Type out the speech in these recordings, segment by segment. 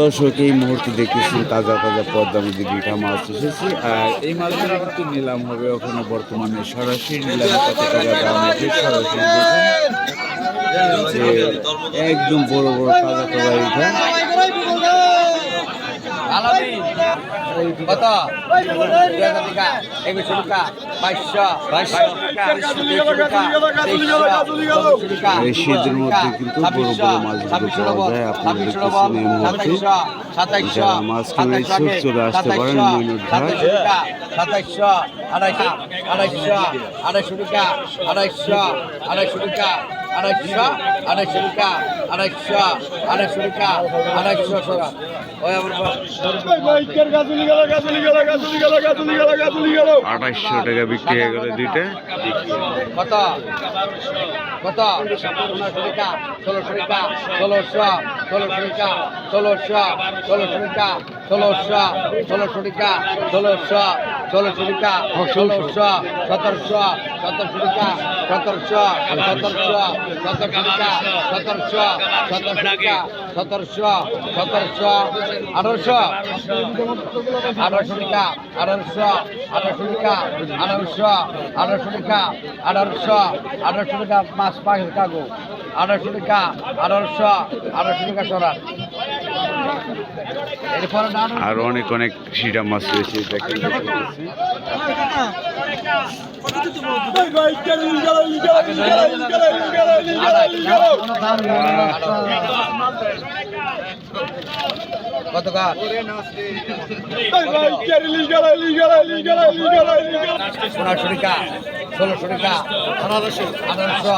দর্শক, এই মুহূর্তে দেখতেছি তাজা তাজা পদ্মা নদীর রিঠা মাছ এসেছে। আর এই মাছগুলো কিন্তু নিলাম হবে? ওখানে বর্তমানে সরাসরি নিলামে। কত টাকা দাম আছে? সরাসরি একদম বড় বড় তাজা তাজা রিঠা কত? টাকা একুশশো টাকা বাইশশো বাইশশো টাকা এই শীতের মধ্যে কিন্তু বড় বড় মাছগুলো পাওয়া যায়। আপনারা দেখতেছেন এই মুহূর্তে যারা মাছ কিনে ইচ্ছুক চলে আসতে পারেন মইনুর ঘাট। সাতাইশশো আড়াইশো আড়াইশো আড়াইশো টাকা আড়াইশো আড়াইশো টাকা আড়াইশো আড়াইশো টাকা আড়াইশো আড়াইশো টাকা আড়াইশো টাকা আঠাশশো টাকা বিক্রি হয়ে গেল দুইটা। কত? কত? পনেরোশো টাকা ষোলোশো টাকা ষোলোশো ষোলোশো টাকা ষোলোশো ষোলোশো টাকা ষোলোশো ষোলোশো টাকা ষোলোশো। ষোলোশো টাকা। ষোলোশো সতেরোশো সতেরোশো টাকা সতেরোশো সতেরোশো সতেরোশো টাকা সতেরোশো সতেরোশো টাকা সতেরোশো সতেরোশো আঠারোশো। আঠারোশো টাকা আঠারোশো আঠারোশো টাকা আঠারোশো আঠারোশো টাকা আঠারোশো আঠারোশো টাকা পাঁচ পাঁচ কাগো আঠারোশো টাকা আঠারোশো আঠারোশো টাকা সরান। আর অনেক অনেক সিটা মাছ রয়েছে টাকা ষোলোশো টাকা আঠারোশো আঠারোশো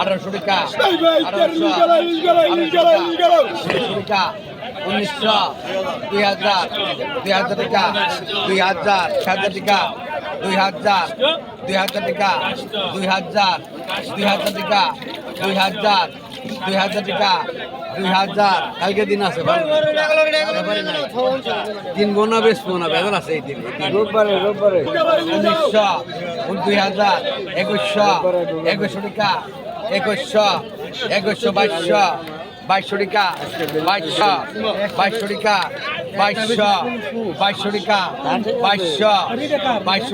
আঠারোশো টাকা আঠারোশো উনিশশো দুই হাজার দুই হাজার টাকা দুই হাজার হাজার টাকা দুই হাজার দুই হাজার টাকা দুই হাজার দুই হাজার টাকা দুই হাজার দুই হাজার টাকা দুই হাজার। কালকে দিন আছে। দিন। গোনা বেশ বেতন আছে এই দিন। রোববারে রোববারে। উনিশশো দুই হাজার একুশশো একুশশো টাকা একুশশো একুশশো বাইশশো বাইশশো টাকা বাইশশো বাইশশো টাকা বাইশশো বাইশশো বাইশ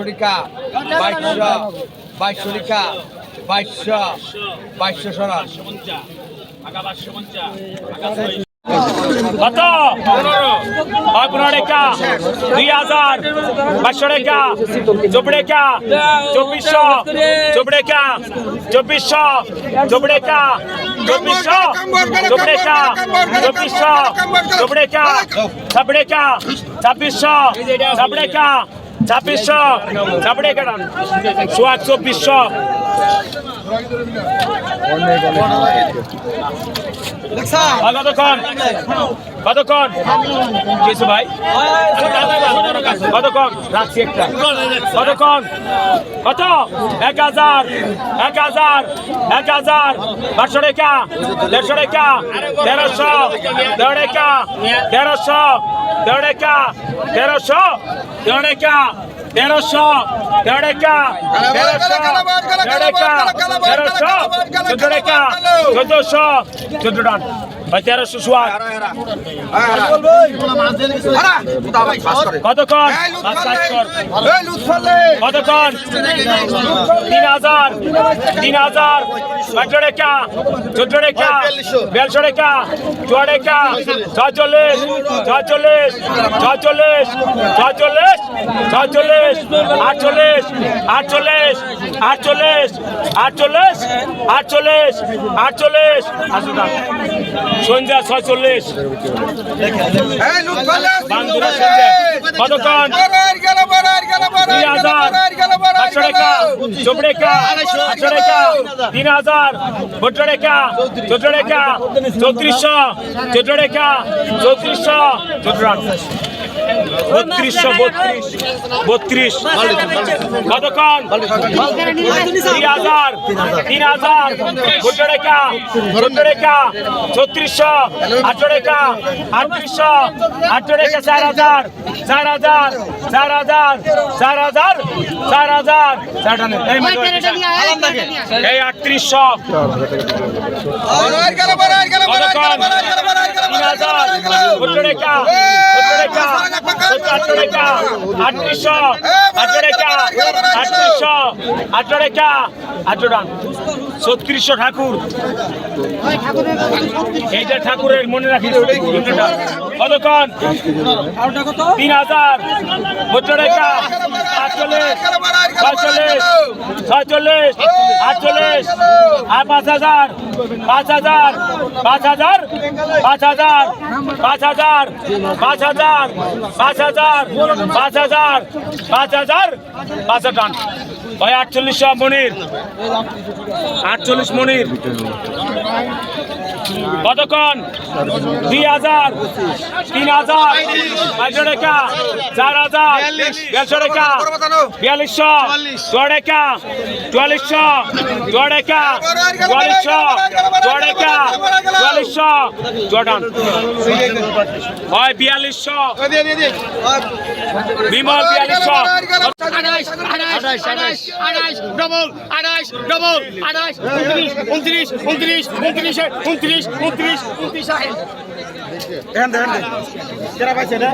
বাইশশো বাইশশো টাকা সরাস কত পনেরো টাকা দুই হাজার পাঁচশো চব্বিশ টাকা চব্বিশশো চব্বিশ টাকা চব্বিশশো চব্বিশ টাকা চব্বিশশো চব্বিশ টাকা চব্বিশশো ছাব্বিশ টাকা ছাব্বিশশো ছাব্বিশ ছাব্বিশশো ছাব্বিশ টাকা। সোয়াক কতক্ষণ কতক্ষণ কিছু ভাই কতক্ষণ রাখছি একটা কত এক হাজার এক হাজার এক হাজার পাঁচশো টাকা দেড়শো টাকা তেরোশো দেড় টাকা তেরোশো দেড় টাকা তেরোশো দেড় টাকা তেরোশো টাকা তেরোশো টাকা তেরোশো চোদ্দশো চোদ্দ তেরোশো সোয়াট কতক্ষণ। কতক্ষণ? তিন হাজার তিন হাজার আঠারো টাকা চোদ্দ টাকা বিয়াল্লিশশো টাকা চুয়া টাকা ছয়চল্লিশ ছয়চল্লিশ ছয়চল্লিশ ছয়চল্লিশ ছয়চল্লিশ, আটচল্লিশ আটচল্লিশ আটচল্লিশ আটচল্লিশ আটচল্লিশ আটচল্লিশ। আসুন সন্ধ্যা ছয়চল্লিশ। বান্দুরা সন্ধ্যা। কতক্ষণ তিন হাজার। আটশো টাকা চব্বিশ টাকা আটশো টাকা তিন হাজার। চোদ্দ টাকা চোদ্দ টাকা চৌত্রিশশো। চোদ্দ টাকা চৌত্রিশশো। চোদ্দ বত্রিশশো বত্রিশ বত্রিশ। কতক্ষণ? তিন হাজার তিন হাজার চোদ্দ রেখা চোদ্দ রেখা ছত্রিশশো আটশো রেখা আটত্রিশশো আটশো রেখা চার হাজার চার হাজার চার হাজার চার হাজার চার হাজার। এই আটত্রিশশো। কতক্ষণ? তিন হাজার চোদ্দ রেখা চোদ্দ রেখা আটশো রেখা আটত্রিশশো আটশো রেখা আটত্রিশশো আটশো রেখা আটশো ছত্রিশশো ঠাকুর এইটা ঠাকুরের মনে রাখি কতক্ষণ তিন হাজার বছর আটচল্লিশ ছয়চল্লিশ ছয়চল্লিশ আটচল্লিশ আর পাঁচ হাজার পাঁচ হাজার পাঁচ হাজার পাঁচ হাজার পাঁচ হাজার পাঁচ হাজার পাঁচ হাজার পাঁচ হাজার পাঁচ হাজার পাঁচ হাজার ভাই আটচল্লিশশো মনির। আটচল্লিশ মনির। কতক্ষণ? দুই হাজার, তিন হাজার, পাঁচশো টাকা, চার হাজার, দেড়শো টাকা, বিয়াল্লিশশো চুয়াড় টাকা, চুয়াল্লিশশো চুয়াড় টাকা, চুয়াল্লিশশো চুয়াড় টাকা, চুয়াল্লিশশো চুয়াটান হয় বিয়াল্লিশশো, বিমল বিয়াল্লিশশো। আড়াইশ আড়াইশ আড়াইশ ডবল আড়াইশ ডবল আড়াইশ উনত্রিশ উনত্রিশ উনত্রিশ উনত্রিশ উনত্রিশ উনত্রিশ আড়াইশ দেখেন দেখেন কেরা পাইছে এটা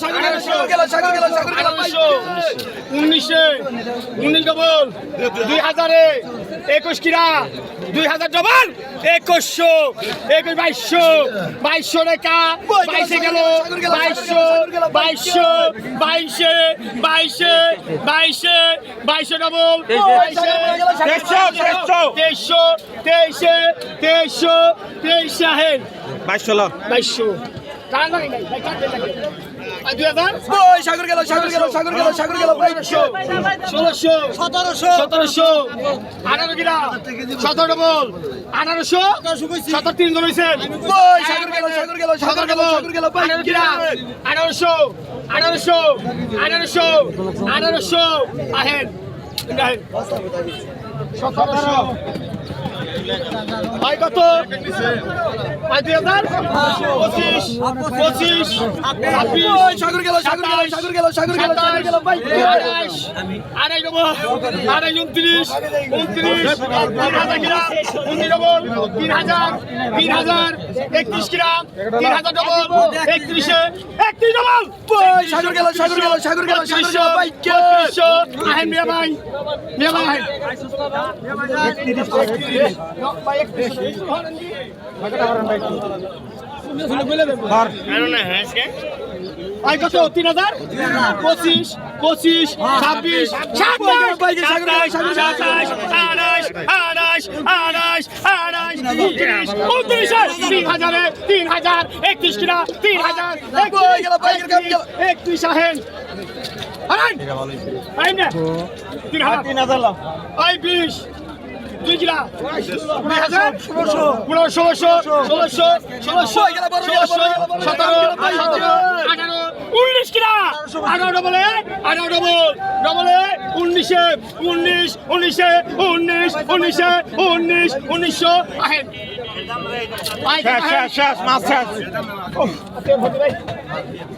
পনেরোশো। গেল সাগর গেল আঠারোশো। উনিশে। উনিশ ডবল। দুই হাজারে। একুশ কিরা। দুই হাজার ডবল। একুশশো। একুশ বাইশশো। বাইশশো রেখা। বাইশে গেল বাইশশো। বাইশশো। বাইশে। বাইশে। বাইশে। বাইশে ডবল তেইশশো, তেইশশো। তেইশে তেইশশো তেইশে আহেন। বাইশশো বাইশশো সাগর গেল সাগর গেল সাগর গেল সাগর গেল ষোলোশো সতেরোশো। সতেরোশো আঠারো কিনা? সতেরো ডবল আঠারোশো সতেরো তিন জন সাগর গেল সাগর গেল সাগর গেল সাগর গেল আঠারোশো আঠারোশো আঠারোশো আঠারোশো আহেন আহেন সতেরোশো ভাই কত? ভাই দুই হাজার? পঁচিশ পঁচিশ সাগর গেল সাগর গেল সাগর গেল সাগর গেল সাগর গেল ভাই। আড়াইশ আড়াই ডবল আড়াই উনত্রিশ উনত্রিশ তিন হাজার গ্রাম উনিশ ডবল তিন হাজার তিন হাজার একত্রিশ গ্রাম তিন হাজার ডবল একত্রিশে একত্রিশ ডবল সাগর গেল সাগর গেল সাগর গেল সাগর গেল ভাই বত্রিশশো আহেন মিয়া ভাই মিয়া ভাই। ভাই কত তিন হাজার পঁচিশ পঁচিশ ছাব্বিশ সাতাশ সাতাশ আঠাশ আঠাশ আঠাশ আঠাশ উনত্রিশ উনত্রিশ তিন হাজারে তিন হাজার একত্রিশ কিনা তিন হাজার একত্রিশ আহেন তিন হাজার তিন হাজার বিশ দুই কিনা দুই হাজার ষোলোশো। ষোলোশো ষোলোশো ষোলোশো ষোলোশো সতেরো সতেরো আঠারো উনিশ কিনা আঠারো ডবলে আঠারো ডবল ডবলে উনিশে উনিশ উনিশে উনিশ উনিশে উনিশ উনিশশো আহেন শেষ শেষ মাছ শেষ।